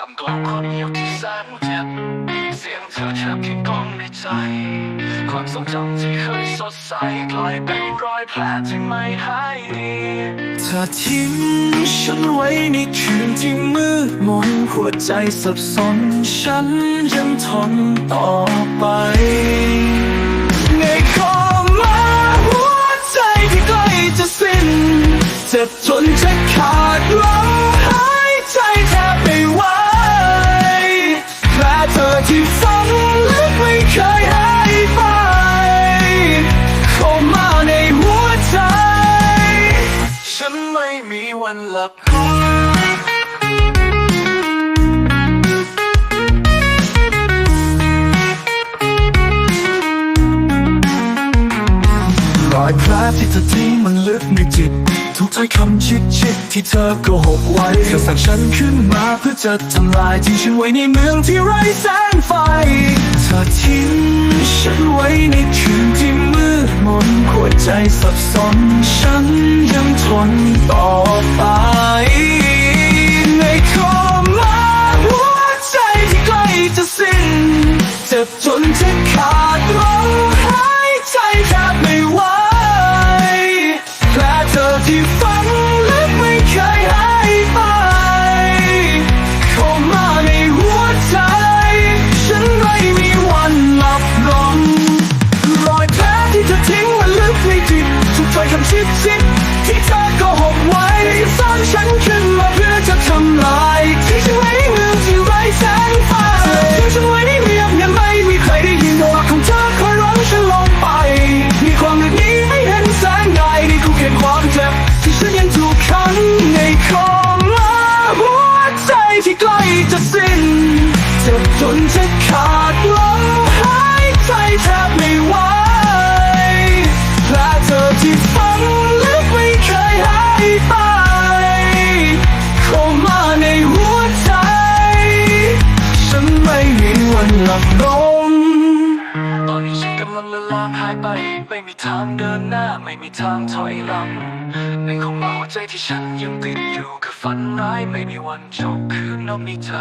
ทำตัวคนเดียวที่แสนเจ็บเสียงเธอแทบคิดก้องในใจ ความทรงจำที่เคยสดใสกลายเป็นรอยแผลที่ไม่หายดีเธอทิ้งฉันไว้ในคืนที่มืดมนหัวใจสับสน ฉันยังทนต่อไปในคอมาหัวใจที่ใกล้จะสิ้นเจ็บจนจะขาดลม วันหลับรอยแผลที่เธอทิ้งมันลึกในจิต ทุกถ้อยคำชิดชิดๆที่เธอโกหกไว้เธอสั่งฉันขึ้นมาเพื่อจะทำลายที่ฉันไว้ในเมืองที่ไร้แสงไฟ ใจสับสน ฉันยังทนต่อไปในคอมาหัวใจที่ใกล้จะสิ้น เจ็บจนจะขาด ชิดชิดที่เธอโกหกไว้สร้างฉันขึ้นมาเพื่อจะทำลายที่ฉันไว้ในเมืองที่ไร้แสงไฟทิ้งฉันไว้ในเงียบยังไม่มีใครได้ยินว่าของเธอคอยร้องฉันลงไป มีความลึกนี้ไม่เห็นแสงใดในคุกเห็นความเจ็บที่ฉันยังถูกขังในคอมาหัวใจที่ใกล้ ลางหายไป ไม่มีทางเดินหน้า ไม่มีทางถอยหลังในของหัวใจที่ฉันยังติดอยู่กับฝันร้ายไม่มีวันจบคืนนอกในใจ